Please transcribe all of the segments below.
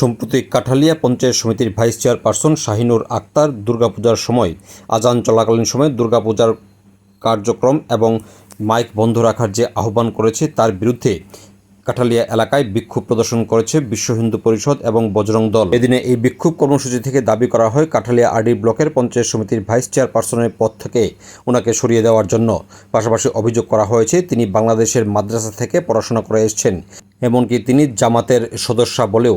সম্প্রতি কাঠালিয়া পঞ্চায়েত সমিতির vice chairperson Shahinur Akter দুর্গাপূজার সময় আজান চলাকালীন সময় দুর্গাপূজার কার্যক্রম এবং মাইক বন্ধ রাখার যে আহ্বান করেছে, তার বিরুদ্ধে কাঠালিয়া এলাকায় বিক্ষোভ প্রদর্শন করেছে বিশ্ব হিন্দু পরিষদ এবং বজরং দল। এদিনে এই বিক্ষোভ কর্মসূচি থেকে দাবি করা হয়, কাঠালিয়া আরডি ব্লকের পঞ্চায়েত সমিতির ভাইস চেয়ারপারসনের পদ থেকে ওনাকে সরিয়ে দেওয়ার জন্য। পাশাপাশি অভিযোগ করা হয়েছে, তিনি বাংলাদেশের মাদ্রাসা থেকে পড়াশোনা করে এসেছেন। এমনকি তিনি জামাতের সদস্যা বলেও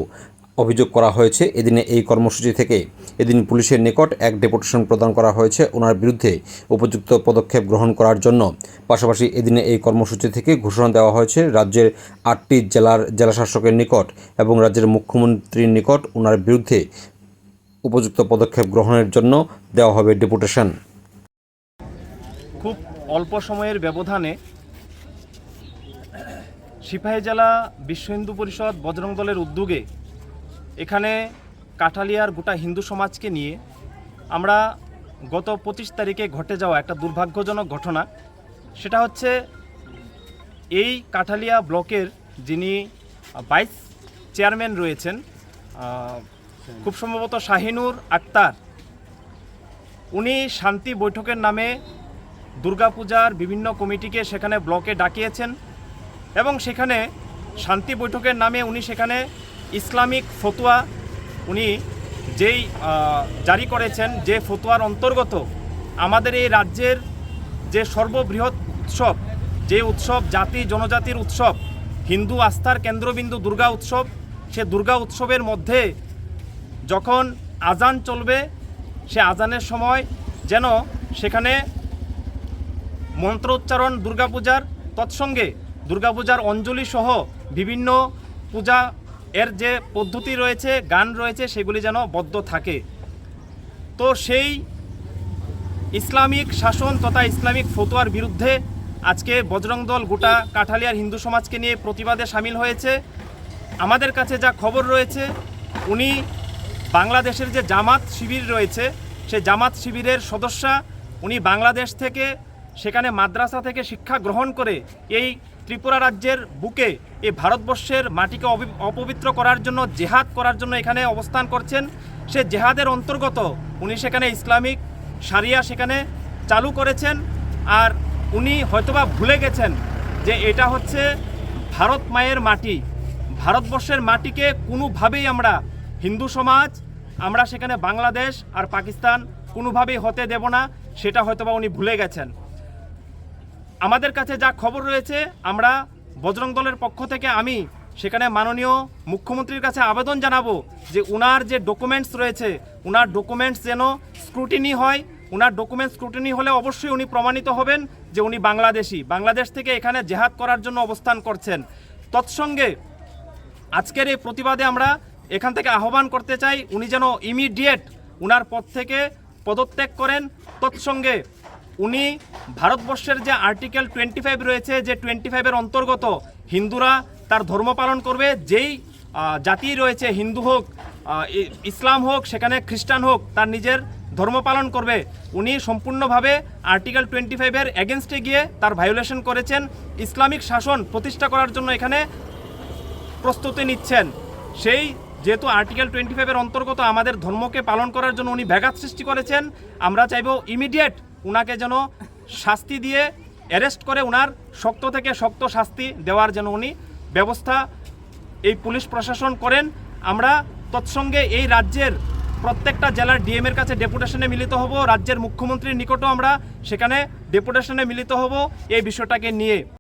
অভিযোগ করা হয়েছে। এদিনে এই কর্মসূচি থেকে এদিন পুলিশের নিকট এক ডেপুটেশন প্রদান করা হয়েছে। ওনার বিরুদ্ধে উপযুক্ত পদক্ষেপ গ্রহণ করার জন্য। পাশাপাশি এদিনে এই কর্মসূচি থেকে ঘোষণা দেওয়া হয়েছে রাজ্যের আটটি জেলার জেলাশাসকের নিকট এবং রাজ্যের মুখ্যমন্ত্রীর নিকট ওনার বিরুদ্ধে উপযুক্ত পদক্ষেপ গ্রহণের জন্য দেওয়া হবে ডেপুটেশন। খুব অল্প সময়ের ব্যবধানে সিপাহী জেলা বিশ্ব হিন্দু পরিষদ বজরং দলের উদ্যোগে এখানে কাঠালিয়ার গোটা হিন্দু সমাজকে নিয়ে আমরা গত পঁচিশ তারিখে ঘটে যাওয়া একটা দুর্ভাগ্যজনক ঘটনা। সেটা হচ্ছে এই কাঠালিয়া ব্লকের যিনি ভাইস চেয়ারম্যান রয়েছেন খুব সম্ভবত শাহিনুর আক্তার, উনি শান্তি বৈঠকের নামে দুর্গাপূজার বিভিন্ন কমিটিকে সেখানে ব্লকে ডাকিয়েছেন এবং সেখানে শান্তি বৈঠকের নামে উনি সেখানে ইসলামিক ফতোয়া উনি যেই জারি করেছেন, যে ফতোয়ার অন্তর্গত আমাদের এই রাজ্যের যে সর্ববৃহৎ উৎসব, যে উৎসব জাতি জনজাতির উৎসব, হিন্দু আস্থার কেন্দ্রবিন্দু দুর্গা উৎসব, সে দুর্গা উৎসবের মধ্যে যখন আজান চলবে, সে আজানের সময় যেন সেখানে মন্ত্রোচ্চারণ, দুর্গাপূজার, তৎসঙ্গে দুর্গাপূজার অঞ্জলি সহ বিভিন্ন পূজা এর যে পদ্ধতি রয়েছে, গান রয়েছে, সেগুলি যেন বদ্ধ থাকে। তো সেই ইসলামিক শাসন তথা ইসলামিক ফতোয়ার বিরুদ্ধে আজকে বজরং দল গোটা কাঠালিয়ার হিন্দু সমাজকে নিয়ে প্রতিবাদে সামিল হয়েছে। আমাদের কাছে যা খবর রয়েছে, উনি বাংলাদেশের যে জামাত শিবির রয়েছে, সে জামাত শিবিরের সদস্যা, উনি বাংলাদেশ থেকে, সেখানে মাদ্রাসা থেকে শিক্ষা গ্রহণ করে এই ত্রিপুরা রাজ্যের বুকে এই ভারতবর্ষের মাটিকে অপবিত্র করার জন্য, জেহাদ করার জন্য এখানে অবস্থান করছেন। সে জেহাদের অন্তর্গত উনি সেখানে ইসলামিক সারিয়া সেখানে চালু করেছেন আর উনি হয়তোবা ভুলে গেছেন যে এটা হচ্ছে ভারত মায়ের মাটি। ভারতবর্ষের মাটিকে কোনোভাবেই আমরা হিন্দু সমাজ, আমরা সেখানে বাংলাদেশ আর পাকিস্তান কোনোভাবেই হতে দেব না, সেটা হয়তোবা উনি ভুলে গেছেন। আমাদের কাছে যা খবর রয়েছে, আমরা বজরং দলের পক্ষ থেকে আমি সেখানে মাননীয় মুখ্যমন্ত্রীর কাছে আবেদন জানাব যে উনার যে ডকুমেন্টস রয়েছে, উনার ডকুমেন্টস যেন স্ক্রুটিনি হয়। উনার ডকুমেন্টস স্ক্রুটিনি হলে অবশ্যই উনি প্রমাণিত হবেন যে উনি বাংলাদেশি। বাংলাদেশ থেকে এখানে জেহাদ করার জন্য অবস্থান করছেন। তৎসঙ্গে আজকের এই প্রতিবাদে আমরা এখান থেকে আহ্বান করতে চাই, উনি যেন ইমিডিয়েট উনার পদ থেকে পদত্যাগ করেন। তৎসঙ্গে উনি ভারতবর্ষের যে আর্টিকেল টোয়েন্টি ফাইভ রয়েছে, যে টোয়েন্টি ফাইভের অন্তর্গত হিন্দুরা তার ধর্ম পালন করবে, যেই জাতি রয়েছে, হিন্দু হোক ইসলাম হোক, সেখানে খ্রিস্টান হোক, তার নিজের ধর্ম পালন করবে। উনি সম্পূর্ণভাবে আর্টিকেল টোয়েন্টি ফাইভের এগেনস্টে গিয়ে তার ভায়োলেশন করেছেন। ইসলামিক শাসন প্রতিষ্ঠা করার জন্য এখানে প্রস্তুতি নিচ্ছেন। সেই যেহেতু আর্টিকেল টোয়েন্টি ফাইভের অন্তর্গত আমাদের ধর্মকে পালন করার জন্য উনি ব্যাঘাত সৃষ্টি করেছেন, আমরা চাইব ইমিডিয়েট উনাকে যেন শাস্তি দিয়ে অ্যারেস্ট করে ওনার শক্ত থেকে শক্ত শাস্তি দেওয়ার যেন উনি ব্যবস্থা এই পুলিশ প্রশাসন করেন। আমরা তৎসঙ্গে এই রাজ্যের প্রত্যেকটা জেলার ডিএমের কাছে ডেপুটেশনে মিলিত হব, রাজ্যের মুখ্যমন্ত্রীর নিকটও আমরা সেখানে ডেপুটেশনে মিলিত হব এই বিষয়টাকে নিয়ে।